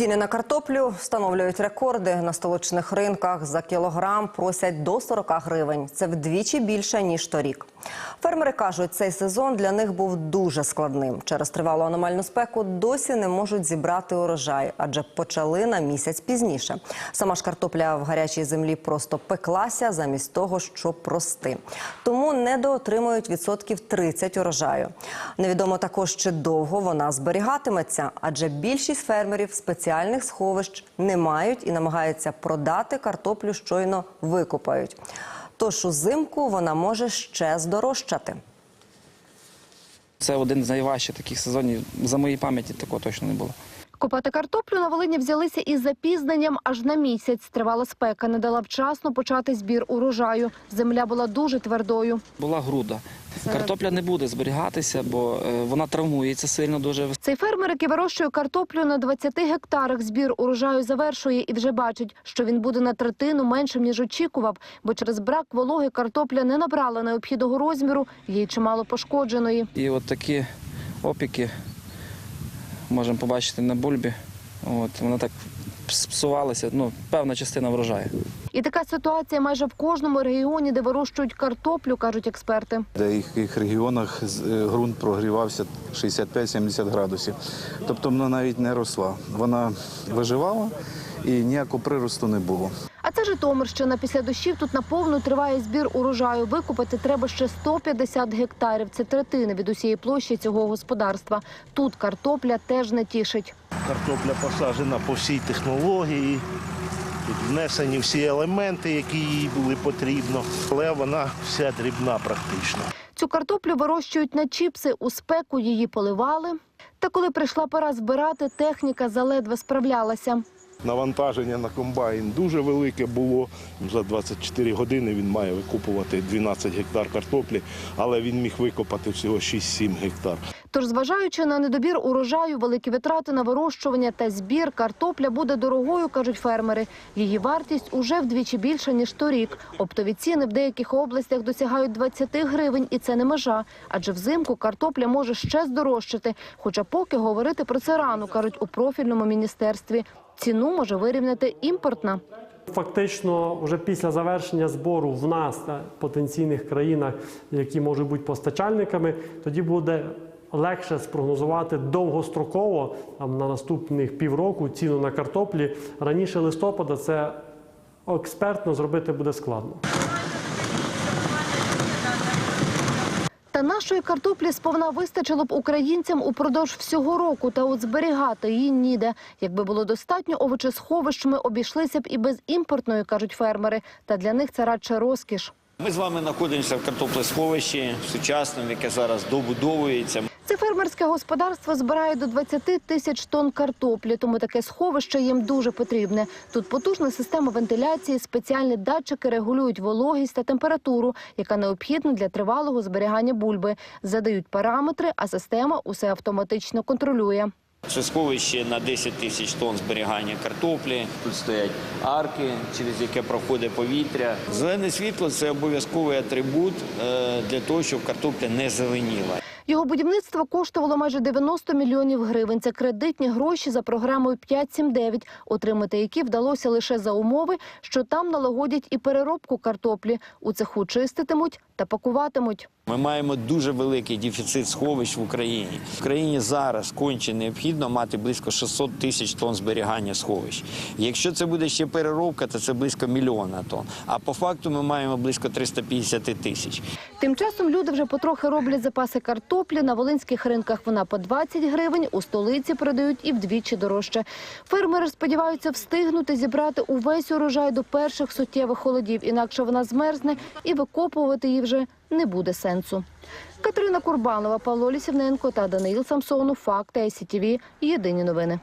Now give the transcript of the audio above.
Ціни на картоплю встановлюють рекорди на столичних ринках. За кілограм просять до 40 гривень. Це вдвічі більше ніж торік. Фермери кажуть, цей сезон для них був дуже складним. Через тривалу аномальну спеку досі не можуть зібрати урожай, адже почали на місяць пізніше. Сама ж картопля в гарячій землі просто пеклася замість того, щоб рости. Тому недоотримують відсотків 30 урожаю. Невідомо також, чи довго вона зберігатиметься, адже більшість фермерів спеціальних сховищ не мають і намагаються продати картоплю щойно викопають. Тож узимку вона може ще здорожчати. Це один з найважчих таких сезонів. За моїй пам'яті такого точно не було. Копати картоплю на Волині взялися із запізненням аж на місяць. Тривала спека, не дала вчасно почати збір урожаю. Земля була дуже твердою. Була груда. Картопля не буде зберігатися, бо е, вона травмується сильно дуже. Цей фермер, який вирощує картоплю на 20 гектарах, збір урожаю завершує і вже бачить, що він буде на третину меншим, ніж очікував, бо через брак вологи картопля не набрала необхідного розміру, їй чимало пошкодженої. І от такі опіки можемо побачити на бульбі. От, вона так псувалася, ну, певна частина врожаю. І така ситуація майже в кожному регіоні, де вирощують картоплю, кажуть експерти. В деяких регіонах е, ґрунт прогрівався 65-70 градусів. Тобто вона навіть не росла. Вона виживала і ніякого приросту не було. А це Житомирщина. Після дощів тут наповну триває збір урожаю. Викупити треба ще 150 гектарів. Це третина від усієї площі цього господарства. Тут картопля теж не тішить. Картопля посаджена по всій технології. Тут внесені всі елементи, які їй були потрібно, але вона вся дрібна практично. Цю картоплю вирощують на чіпси. У спеку її поливали. Та коли прийшла пора збирати, техніка заледве справлялася. Навантаження на комбайн дуже велике було. За 24 години він має викупувати 12 гектар картоплі, але він міг викопати всього 6-7 гектар. Тож, зважаючи на недобір урожаю, великі витрати на вирощування та збір, картопля буде дорогою, кажуть фермери. Її вартість уже вдвічі більша, ніж торік. Оптові ціни в деяких областях досягають 20 гривень, і це не межа. Адже взимку картопля може ще здорожчати. Хоча поки говорити про це рано, кажуть у профільному міністерстві. Ціну може вирівняти імпортна. Фактично, вже після завершення збору в нас та потенційних країнах, які можуть бути постачальниками, тоді буде легше спрогнозувати довгостроково там, на наступних півроку ціну на картоплі. Раніше листопада це експертно зробити буде складно. Та нашої картоплі сповна вистачило б українцям упродовж всього року, та от зберігати її ніде. Якби було достатньо овочесховищ, ми обійшлися б і без імпортної, кажуть фермери. Та для них це радше розкіш. Ми з вами знаходимося в картоплесховищі сучасному, яке зараз добудовується. Фермерське господарство збирає до 20 тисяч тонн картоплі, тому таке сховище їм дуже потрібне. Тут потужна система вентиляції, спеціальні датчики регулюють вологість та температуру, яка необхідна для тривалого зберігання бульби. Задають параметри, а система усе автоматично контролює. Це сховище на 10 тисяч тонн зберігання картоплі. Тут стоять арки, через яке проходить повітря. Зелене світло це обов'язковий атрибут е, для того, щоб картопля не зеленіла. Його будівництво коштувало майже 90 мільйонів гривень. Це кредитні гроші за програмою 5-7-9, отримати які вдалося лише за умови, що там налагодять і переробку картоплі. У цеху чиститимуть та пакуватимуть. Ми маємо дуже великий дефіцит сховищ в Україні. В країні зараз конче необхідно мати близько 600 тисяч тонн зберігання сховищ. Якщо це буде ще переробка, то це близько мільйона тонн. А по факту ми маємо близько 350 тисяч. Тим часом люди вже потрохи роблять запаси картоплі. На волинських ринках вона по 20 гривень, у столиці продають і вдвічі дорожче. Фермери сподіваються встигнути зібрати увесь урожай до перших суттєвих холодів, інакше вона змерзне і викопувати її вже не буде сенсу. Катерина Курбанова, Павло Лісівненко та Даниїл Самсонов. Факти ICTV. Єдині новини.